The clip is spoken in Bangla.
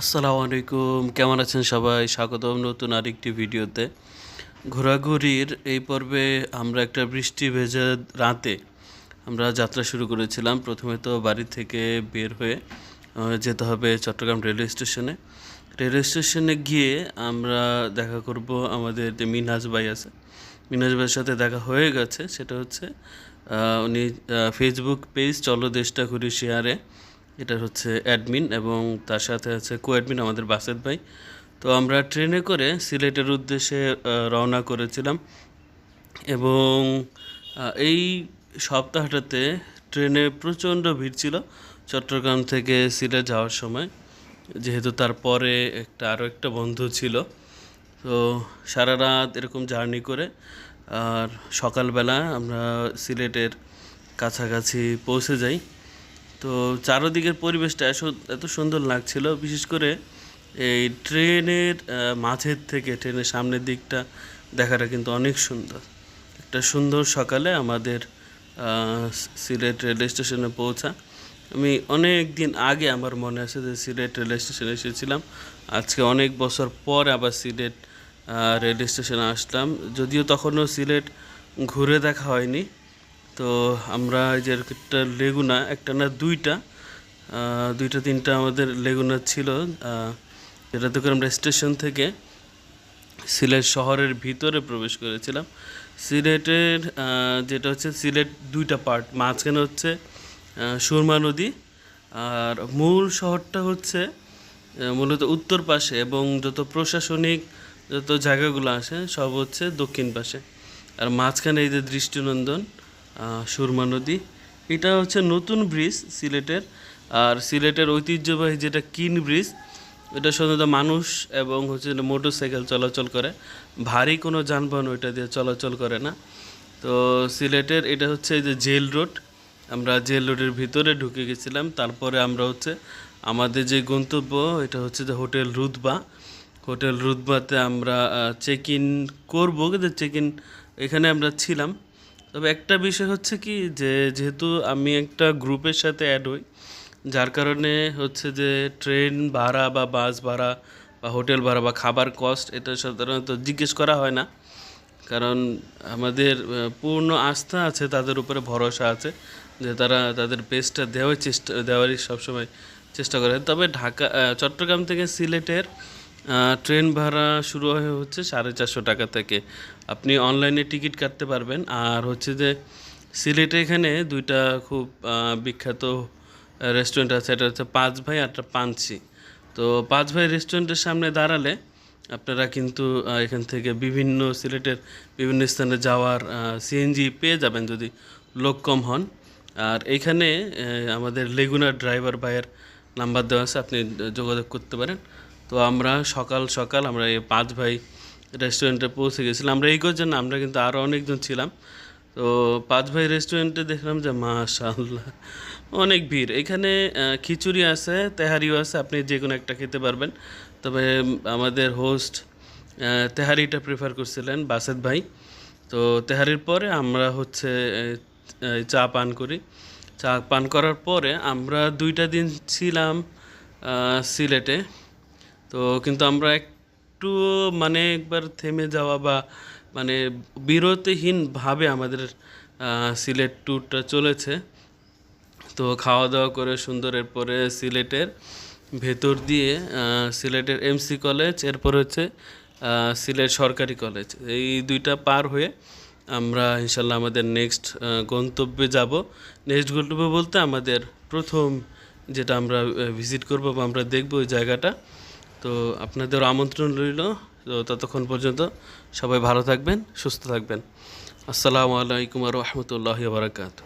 আসসালামু আলাইকুম, কেমন আছেন সবাই? স্বাগতম নতুন আরেকটি ভিডিওতে। ঘোরাঘুরির এই পর্বে আমরা একটা বৃষ্টি ভেজা রাতে আমরা যাত্রা শুরু করেছিলাম। প্রথমে তো বাড়ি থেকে বের হয়ে যেতে হবে চট্টগ্রাম রেলওয়ে স্টেশনে। রেলওয়ে স্টেশনে গিয়ে আমরা দেখা করব আমাদের যে মিনহাজ ভাই আছে। মিনহাজ ভাইয়ের সাথে দেখা হয়ে গেছে, সেটা হচ্ছে উনি ফেসবুক পেজ চলো দেশটা ঘুরি শেয়ারে এটা হচ্ছে অ্যাডমিন এবং তার সাথে আছে কো অ্যাডমিন আমাদের বাসেদ ভাই। তো আমরা ট্রেনে করে সিলেটের উদ্দেশ্যে রওনা করেছিলাম এবং এই সপ্তাহটাতে ট্রেনে প্রচণ্ড ভিড় ছিল চট্টগ্রাম থেকে সিলেট যাওয়ার সময়। যেহেতু তারপরে একটা আরও একটা বন্ধু ছিল। তো সারা রাত এরকম জার্নি করে, আর সকালবেলা আমরা সিলেটের কাছাকাছি পৌঁছে যাই। তো চারদিকের পরিবেশটা এত- সুন্দর লাগছিল, বিশেষ করে এই ট্রেনের মাঝের থেকে ট্রেনের সামনের দিকটা দেখাটা কিন্তু অনেক সুন্দর। একটা সুন্দর সকালে আমাদের সিলেট রেল স্টেশনে পৌঁছা। আমি অনেক দিন আগে আমার মনে আছে যে সিলেট রেল স্টেশনে এসেছিলাম। আজকে অনেক বছর পর আবার সিলেট রেল স্টেশনে আসলাম। যদিও তখনও সিলেট ঘুরে দেখা হয়নি। তো আমরা এই যে একটা লেগুনা, একটা না দুইটা দুইটা তিনটা আমাদের লেগুনা ছিল যেটা করে আমরা স্টেশন থেকে সিলেট শহরের ভিতরে প্রবেশ করেছিলাম। সিলেটের যেটা হচ্ছে সিলেট দুইটা পার্ট মাঝখানে হচ্ছে সুরমা নদী আর মূল শহরটা হচ্ছে মূলত উত্তর পাশে এবং যত প্রশাসনিক যত জায়গাগুলো আসে সব হচ্ছে দক্ষিণ পাশে। আর মাঝখানে এই যে দৃষ্টিনন্দন সুরমা নদী। এটা হচ্ছে নতুন ব্রিজ সিলেটের। আর সিলেটের ঐতিহ্যবাহী যেটা কিন ব্রিজ, এটা সাধারণত মানুষ এবং হচ্ছে মোটর সাইকেল চলাচল করে। ভারী কোনো যানবাহন ওইটা দিয়ে চলাচল করে না। তো সিলেটের এটা হচ্ছে যে জেল রোড। আমরা জেল রোডের ভিতরে ঢুকে গেছিলাম। তারপরে আমরা হচ্ছে আমাদের যে গন্তব্য, এটা হচ্ছে যে হোটেল রুদবা হোটেল রুদবাতে আমরা চেক ইন করব। কিন্তু চেক ইন এখানে আমরা ছিলাম। তবে একটা বিষয় হচ্ছে কি যে, যেহেতু আমি একটা গ্রুপের সাথে অ্যাড হই, যার কারণে হচ্ছে যে ট্রেন ভাড়া বা বাস ভাড়া বা হোটেল ভাড়া বা খাবার কস্ট এটা সাধারণত জিজ্ঞেস করা হয় না। কারণ আমাদের পূর্ণ আস্থা আছে, তাদের উপরে ভরসা আছে যে তারা তাদের বেস্টটা দেওয়ার চেষ্টা, দেওয়ারই সবসময় চেষ্টা করে। তবে ঢাকা চট্টগ্রাম থেকে সিলেটের ট্রেন ভাড়া শুরু হয় হচ্ছে সাড়ে চারশো টাকা থেকে। আপনি অনলাইনে টিকিট কাটতে পারবেন। আর হচ্ছে যে সিলেটে এখানে দুইটা খুব বিখ্যাত রেস্টুরেন্ট আছে। এটা হচ্ছে পাঁচ ভাই আর একটা পাঞ্চি তো পাঁচ ভাই রেস্টুরেন্টের সামনে দাঁড়ালে আপনারা কিন্তু এখান থেকে বিভিন্ন সিলেটের বিভিন্ন স্থানে যাওয়ার সিএনজি পেয়ে যাবেন যদি লোক কম হন। আর এইখানে আহ, আমাদের লেগুনার ড্রাইভার ভাইয়ের নাম্বার দেওয়া আছে। আপনি যোগাযোগ করতে পারেন। তো আমরা সকাল সকাল আমরা এই পাঁচ ভাই রেস্টুরেন্টে পৌঁছে গেছিলাম। আমরা এই জন্য আমরা কিন্তু আরও অনেকজন ছিলাম। তো পাঁচ ভাই রেস্টুরেন্টে দেখলাম যে মাশাল্লাহ অনেক ভিড়। এখানে খিচুড়ি আছে, তেহারিও আছে, আপনি যে কোনো একটা খেতে পারবেন। তবে আমাদের হোস্ট তেহারিটা প্রেফার করছিলেন, বাসেদ ভাই। তো তেহারির পরে আমরা হচ্ছে চা পান করি। চা পান করার পরে আমরা দুইটা দিন ছিলাম সিলেটে। তো কিন্তু আমরা একটু মানে একবার থেমে যাওয়া বা মানে বিরতিহীনভাবে আমাদের সিলেট ট্যুরটা চলেছে। তো খাওয়া দাওয়া করে সুন্দর এরপরে সিলেটের ভেতর দিয়ে সিলেটের এমসি কলেজ এরপর হচ্ছে সিলেট সরকারি কলেজ এই দুইটা পার হয়ে আমরা ইনশাল্লাহ আমাদের নেক্সট গন্তব্যে যাব। নেক্সট গন্তব্য বলতে আমাদের প্রথম যেটা আমরা ভিজিট করব বা আমরা দেখব ওই জায়গাটা। তো আপনাদের আমন্ত্রণ রইল। তো ততক্ষণ পর্যন্ত সবাই ভালো থাকবেন, সুস্থ থাকবেন। আসসালামু আলাইকুম রহমতুল্লাহ বারাকাতু